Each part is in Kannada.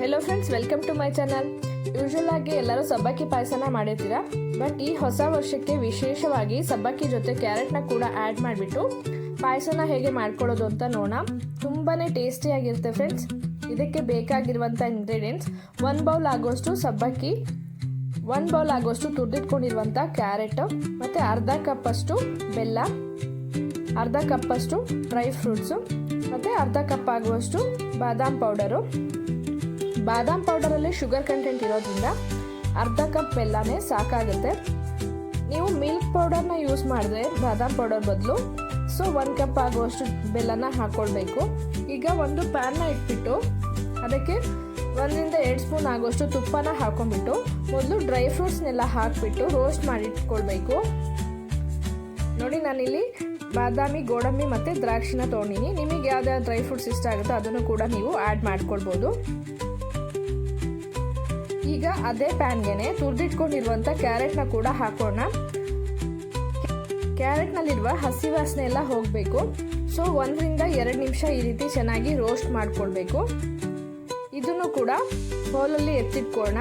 Hello friends welcome to my channel usual ಆಗಿ ಎಲ್ಲರೂ ಸಬ್ಬಕ್ಕಿ ಪಾಯಸನ ಮಾಡಿರ್ತೀರಾ? ಬಟ್ ಈ ಹೊಸ ವರ್ಷಕ್ಕೆ ವಿಶೇಷವಾಗಿ ಸಬ್ಬಕ್ಕಿ ಜೊತೆ ಕ್ಯಾರೆಟ್ನ ಕೂಡ ಆ್ಯಡ್ ಮಾಡಿಬಿಟ್ಟು ಪಾಯಸನ ಹೇಗೆ ಮಾಡ್ಕೊಳ್ಳೋದು ಅಂತ ನೋಡೋಣ. ತುಂಬಾ ಟೇಸ್ಟಿಯಾಗಿರುತ್ತೆ ಫ್ರೆಂಡ್ಸ್ ಇದಕ್ಕೆ ಬೇಕಾಗಿರುವಂಥ ಇಂಗ್ರೀಡಿಯೆಂಟ್ಸ್ ಒನ್ ಬೌಲ್ ಆಗೋಷ್ಟು ಸಬ್ಬಕ್ಕಿ ಒನ್ ಬೌಲ್ ಆಗೋಷ್ಟು ತುರಿದಿಟ್ಕೊಂಡಿರುವಂಥ ಕ್ಯಾರೆಟ್ ಮತ್ತು ಅರ್ಧ ಕಪ್ಪಷ್ಟು ಬೆಲ್ಲ, ಅರ್ಧ ಕಪ್ಪಷ್ಟು ಡ್ರೈ ಫ್ರೂಟ್ಸು ಮತ್ತು ಅರ್ಧ ಕಪ್ ಆಗುವಷ್ಟು ಬಾದಾಮ್ ಪೌಡರು ಬಾದಾಮ್ ಪೌಡರಲ್ಲಿ ಶುಗರ್ ಕಂಟೆಂಟ್ ಇರೋದ್ರಿಂದ ಅರ್ಧ ಕಪ್ ಬೆಲ್ಲನೇ ಸಾಕಾಗುತ್ತೆ. ನೀವು ಮಿಲ್ಕ್ ಪೌಡರ್ನ ಯೂಸ್ ಮಾಡಿದ್ರೆ ಬಾದಾಮ್ ಪೌಡರ್ ಬದಲು ಸೊ ಒಂದು ಕಪ್ ಆಗುವಷ್ಟು ಬೆಲ್ಲನ ಹಾಕ್ಕೊಳ್ಬೇಕು ಈಗ ಒಂದು ಪ್ಯಾನ್ನ ಇಟ್ಬಿಟ್ಟು ಅದಕ್ಕೆ ಒಂದರಿಂದ ಎರಡು ಸ್ಪೂನ್ ಆಗುವಷ್ಟು ತುಪ್ಪನ ಹಾಕೊಂಡ್ಬಿಟ್ಟು ಮೊದಲು ಡ್ರೈ ಫ್ರೂಟ್ಸ್ನೆಲ್ಲ ಹಾಕಿಬಿಟ್ಟು ರೋಸ್ಟ್ ಮಾಡಿ ಇಟ್ಕೊಳ್ಬೇಕು. ನೋಡಿ ನಾನಿಲ್ಲಿ ಬಾದಾಮಿ, ಗೋಡಂಬಿ ಮತ್ತು ದ್ರಾಕ್ಷಿನ ತೊಗೊಂಡಿನಿ. ನಿಮಗೆ ಯಾವ್ದಾದ್ರು ಡ್ರೈ ಫ್ರೂಟ್ಸ್ ಇಷ್ಟ ಆಗುತ್ತೋ ಅದನ್ನು ಕೂಡ ನೀವು ಆ್ಯಡ್ ಮಾಡ್ಕೊಳ್ಬೋದು. ಈಗ ಅದೇ ಪ್ಯಾನ್ಗೆನೆ ತುರಿದಿಟ್ಕೊಂಡಿರುವಂಥ ಕ್ಯಾರೆಟ್ನ ಕೂಡ ಹಾಕೋಣ. ಕ್ಯಾರೆಟ್ನಲ್ಲಿರುವ ಹಸಿ ವಾಸನೆ ಎಲ್ಲ ಹೋಗಬೇಕು. ಸೊ, ಒಂದರಿಂದ ಎರಡು ನಿಮಿಷ ಈ ರೀತಿ ಚೆನ್ನಾಗಿ ರೋಸ್ಟ್ ಮಾಡ್ಕೊಳ್ಬೇಕು ಇದನ್ನು ಕೂಡ ಬೌಲಲ್ಲಿ ಎತ್ತಿಟ್ಕೊಳ್ಳೋಣ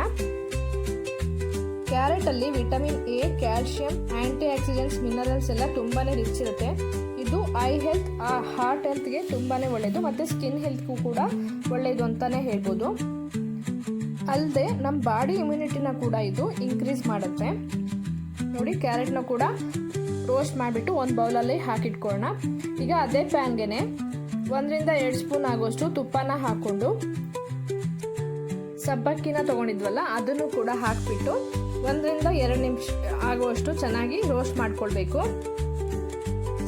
ಕ್ಯಾರೆಟಲ್ಲಿ vitamin A, calcium antioxidants minerals ಎಲ್ಲ ತುಂಬಾ ರಿಚ್ ಇರುತ್ತೆ. ಇದು ಐ ಹೆಲ್ತ್ ಹಾರ್ಟ್ ಹೆಲ್ತ್ಗೆ ತುಂಬಾ ಒಳ್ಳೆಯದು ಮತ್ತು ಸ್ಕಿನ್ ಹೆಲ್ತ್ಗೂ ಕೂಡ ಒಳ್ಳೆಯದು ಅಂತಲೇ ಹೇಳ್ಬೋದು. ಅಲ್ಲದೆ ನಮ್ಮ ಬಾಡಿ ಇಮ್ಯುನಿಟಿನ ಕೂಡ ಇದು ಇನ್ಕ್ರೀಸ್ ಮಾಡುತ್ತೆ. ನೋಡಿ ಕ್ಯಾರೆಟ್ನ ಕೂಡ ರೋಸ್ಟ್ ಮಾಡಿಬಿಟ್ಟು ಒಂದು ಬೌಲಲ್ಲಿ ಹಾಕಿಟ್ಕೊಳ್ಳೋಣ ಈಗ ಅದೇ ಪ್ಯಾನ್ಗೆ ಒಂದರಿಂದ ಎರಡು ಸ್ಪೂನ್ ಆಗೋಷ್ಟು ತುಪ್ಪನ ಹಾಕ್ಕೊಂಡು ಸಬ್ಬಕ್ಕಿನ ತೊಗೊಂಡಿದ್ವಲ್ಲ, ಅದನ್ನು ಕೂಡ ಹಾಕಿಬಿಟ್ಟು ಒಂದರಿಂದ ಎರಡು ನಿಮಿಷ ಆಗುವಷ್ಟು ಚೆನ್ನಾಗಿ ರೋಸ್ಟ್ ಮಾಡ್ಕೊಳ್ಬೇಕು.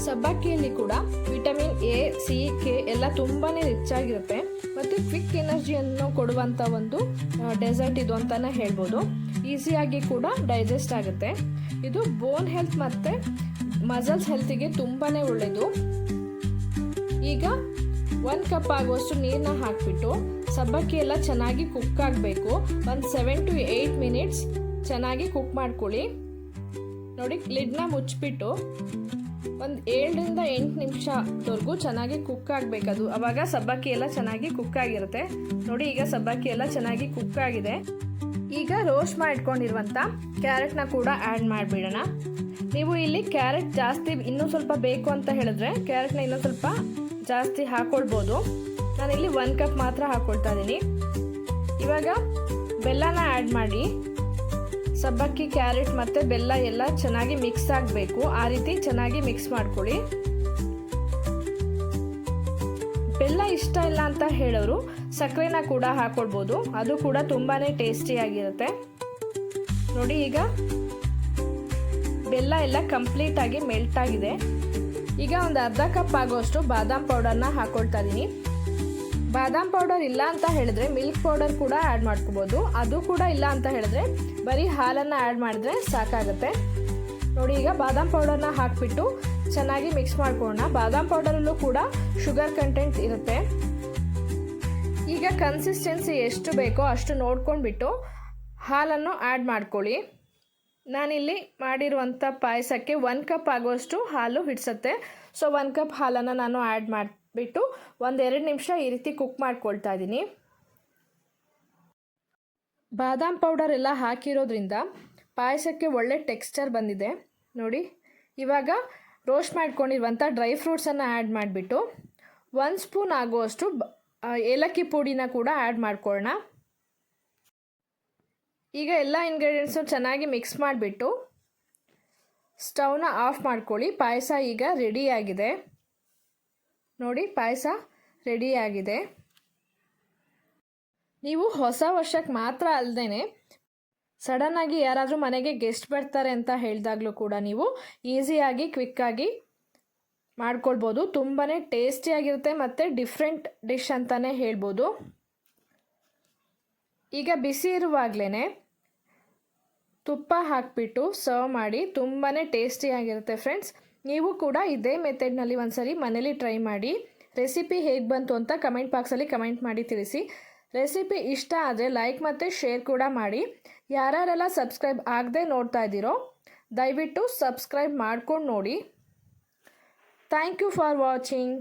ಸಬ್ಬಕ್ಕಿಯಲ್ಲಿ ಕೂಡ ವಿಟಮಿನ್ ಎ ಸಿ ಕೆ ಎಲ್ಲ ತುಂಬಾ ರಿಚ್ ಆಗಿರುತ್ತೆ. ಮತ್ತು ಕ್ವಿಕ್ ಎನರ್ಜಿಯನ್ನು ಕೊಡುವಂಥ ಒಂದು ಡೆಸರ್ಟ್ ಇದು ಅಂತಲೇ ಹೇಳ್ಬೋದು. ಈಸಿಯಾಗಿ ಕೂಡ ಡೈಜೆಸ್ಟ್ ಆಗುತ್ತೆ. ಇದು ಬೋನ್ ಹೆಲ್ತ್ ಮತ್ತು ಮಸಲ್ಸ್ ಹೆಲ್ತಿಗೆ ತುಂಬಾ ಒಳ್ಳೆಯದು ಈಗ ಒಂದು ಕಪ್ ಆಗುವಷ್ಟು ನೀರನ್ನ ಹಾಕಿಬಿಟ್ಟು ಸಬ್ಬಕ್ಕಿ ಎಲ್ಲ ಚೆನ್ನಾಗಿ ಕುಕ್ ಆಗಬೇಕು. ಒಂದು ಸೆವೆನ್ ಟು ಏಯ್ಟ್ ಮಿನಿಟ್ಸ್ ಚೆನ್ನಾಗಿ ಕುಕ್ ಮಾಡ್ಕೊಳ್ಳಿ. ನೋಡಿ ಲಿಡ್ನ ಮುಚ್ಚಿಬಿಟ್ಟು ಒಂದು ಏಳರಿಂದ ಎಂಟು ನಿಮಿಷದವರೆಗೂ ಚೆನ್ನಾಗಿ ಕುಕ್ ಆಗಬೇಕದು ಅವಾಗ ಸಬ್ಬಕ್ಕಿ ಎಲ್ಲ ಚೆನ್ನಾಗಿ ಕುಕ್ ಆಗಿರುತ್ತೆ. ನೋಡಿ, ಈಗ ಸಬ್ಬಕ್ಕಿ ಎಲ್ಲ ಚೆನ್ನಾಗಿ ಕುಕ್ ಆಗಿದೆ. ಈಗ ರೋಸ್ಟ್ ಮಾಡಿಟ್ಕೊಂಡಿರುವಂಥ ಕ್ಯಾರೆಟ್ನ ಕೂಡ ಆ್ಯಡ್ ಮಾಡಿಬಿಡೋಣ. ನೀವು ಇಲ್ಲಿ ಕ್ಯಾರೆಟ್ ಜಾಸ್ತಿ ಇನ್ನೂ ಸ್ವಲ್ಪ ಬೇಕು ಅಂತ ಹೇಳಿದ್ರೆ ಕ್ಯಾರೆಟ್ನ ಇನ್ನೂ ಸ್ವಲ್ಪ ಜಾಸ್ತಿ ಹಾಕ್ಕೊಳ್ಬೋದು ನಾನಿಲ್ಲಿ ಒಂದು ಕಪ್ ಮಾತ್ರ ಹಾಕ್ಕೊಳ್ತಾ ಇದ್ದೀನಿ. ಇವಾಗ ಬೆಲ್ಲನ ಆ್ಯಡ್ ಮಾಡಿ. ಸಬ್ಬಕ್ಕಿ, ಕ್ಯಾರೆಟ್ ಮತ್ತು ಬೆಲ್ಲ ಎಲ್ಲ ಚೆನ್ನಾಗಿ ಮಿಕ್ಸ್ ಆಗಬೇಕು. ಆ ರೀತಿ ಚೆನ್ನಾಗಿ ಮಿಕ್ಸ್ ಮಾಡ್ಕೊಳ್ಳಿ. ಬೆಲ್ಲ ಇಷ್ಟ ಇಲ್ಲ ಅಂತ ಹೇಳೋರು ಸಕ್ಕರೆನ ಕೂಡ ಹಾಕೊಳ್ಬೋದು. ಅದು ಕೂಡ ತುಂಬಾ ಟೇಸ್ಟಿಯಾಗಿರುತ್ತೆ ನೋಡಿ ಈಗ ಬೆಲ್ಲ ಎಲ್ಲ ಕಂಪ್ಲೀಟಾಗಿ ಮೆಲ್ಟ್ ಆಗಿದೆ. ಈಗ ಒಂದು ಅರ್ಧ ಕಪ್ ಆಗೋಷ್ಟು ಬಾದಾಮ್ ಪೌಡರ್ನ ಹಾಕೊಳ್ತಾ ಇದ್ದೀನಿ ಬಾದಾಮ್ ಪೌಡರ್ ಇಲ್ಲ ಅಂತ ಹೇಳಿದ್ರೆ ಮಿಲ್ಕ್ ಪೌಡರ್ ಕೂಡ ಆ್ಯಡ್ ಮಾಡ್ಕೋಬೋದು. ಅದು ಕೂಡ ಇಲ್ಲ ಅಂತ ಹೇಳಿದ್ರೆ ಬರೀ ಹಾಲನ್ನು ಆ್ಯಡ್ ಮಾಡಿದ್ರೆ ಸಾಕಾಗುತ್ತೆ. ನೋಡಿ, ಈಗ ಬಾದಾಮ್ ಪೌಡರ್ನ ಹಾಕಿಬಿಟ್ಟು ಚೆನ್ನಾಗಿ ಮಿಕ್ಸ್ ಮಾಡ್ಕೊಳ್ಳೋಣ. ಬಾದಾಮ್ ಪೌಡರಲ್ಲೂ ಕೂಡ ಶುಗರ್ ಕಂಟೆಂಟ್ ಇರುತ್ತೆ. ಈಗ ಕನ್ಸಿಸ್ಟೆನ್ಸಿ ಎಷ್ಟು ಬೇಕೋ ಅಷ್ಟು ನೋಡ್ಕೊಂಡ್ಬಿಟ್ಟು ಹಾಲನ್ನು ಆ್ಯಡ್ ಮಾಡ್ಕೊಳ್ಳಿ. ನಾನಿಲ್ಲಿ ಮಾಡಿರುವಂಥ ಪಾಯಸಕ್ಕೆ ಒನ್ ಕಪ್ ಆಗುವಷ್ಟು ಹಾಲು ಹಿಡಿಸುತ್ತೆ. ಸೊ ಒನ್ ಕಪ್ ಹಾಲನ್ನು ನಾನು ಆ್ಯಡ್ ಮಾಡಿಬಿಟ್ಟು ಒಂದೆರಡು ನಿಮಿಷ ಈ ರೀತಿ ಕುಕ್ ಮಾಡ್ಕೊಳ್ತಾ ಇದ್ದೀನಿ. ಬಾದಾಮ್ ಪೌಡರ್ ಎಲ್ಲ ಹಾಕಿರೋದ್ರಿಂದ ಪಾಯಸಕ್ಕೆ ಒಳ್ಳೆ ಟೆಕ್ಸ್ಚರ್ ಬಂದಿದೆ. ನೋಡಿ, ಇವಾಗ ರೋಸ್ಟ್ ಮಾಡ್ಕೊಂಡಿರುವಂಥ ಡ್ರೈ ಫ್ರೂಟ್ಸನ್ನು ಆ್ಯಡ್ ಮಾಡಿಬಿಟ್ಟು ಒಂದು ಸ್ಪೂನ್ ಆಗುವಷ್ಟು ಏಲಕ್ಕಿ ಪುಡಿನ ಕೂಡ ಆ್ಯಡ್ ಮಾಡ್ಕೊಳ್ಳೋಣ ಈಗ ಎಲ್ಲ ಇಂಗ್ರೀಡಿಯೆಂಟ್ಸು ಚೆನ್ನಾಗಿ ಮಿಕ್ಸ್ ಮಾಡಿಬಿಟ್ಟು ಸ್ಟವ್ನ ಆಫ್ ಮಾಡ್ಕೊಳ್ಳಿ. ಪಾಯಸ ಈಗ ರೆಡಿಯಾಗಿದೆ ನೋಡಿ, ಪಾಯಸ ರೆಡಿಯಾಗಿದೆ ನೀವು ಹೊಸ ವರ್ಷಕ್ಕೆ ಮಾತ್ರ ಅಲ್ಲದೇ ಸಡನ್ನಾಗಿ ಯಾರಾದರೂ ಮನೆಗೆ ಗೆಸ್ಟ್ ಬರ್ತಾರೆ ಅಂತ ಹೇಳಿದಾಗಲೂ ಕೂಡ ನೀವು ಈಸಿಯಾಗಿ ಕ್ವಿಕ್ಕಾಗಿ ಮಾಡ್ಕೊಳ್ಬೋದು. ತುಂಬಾ ಟೇಸ್ಟಿಯಾಗಿರುತ್ತೆ ಮತ್ತು ಡಿಫ್ರೆಂಟ್ ಡಿಶ್ ಅಂತಲೇ ಹೇಳ್ಬೋದು. ಈಗ ಬಿಸಿ ಇರುವಾಗಲೇ ತುಪ್ಪ ಹಾಕಿಬಿಟ್ಟು ಸರ್ವ್ ಮಾಡಿ ತುಂಬಾ ಟೇಸ್ಟಿಯಾಗಿರುತ್ತೆ ಫ್ರೆಂಡ್ಸ್ ನೀವು ಕೂಡ ಇದೇ ಮೆಥಡ್ನಲ್ಲಿ ಒಂದ್ಸರಿ ಮನೇಲಿ ಟ್ರೈ ಮಾಡಿ. ರೆಸಿಪಿ ಹೇಗೆ ಬಂತು ಅಂತ ಕಮೆಂಟ್ ಬಾಕ್ಸಲ್ಲಿ ಕಮೆಂಟ್ ಮಾಡಿ ತಿಳಿಸಿ. ರೆಸಿಪಿ ಇಷ್ಟ ಆದರೆ ಲೈಕ್ ಮತ್ತು ಶೇರ್ ಕೂಡ ಮಾಡಿ. ಯಾರ್ಯಾರೆಲ್ಲ ಸಬ್ಸ್ಕ್ರೈಬ್ ಆಗದೆ ನೋಡ್ತಾ ಇದ್ದೀರೋ, ದಯವಿಟ್ಟು ಸಬ್ಸ್ಕ್ರೈಬ್ ಮಾಡ್ಕೊಂಡು ನೋಡಿ. Thank you for watching.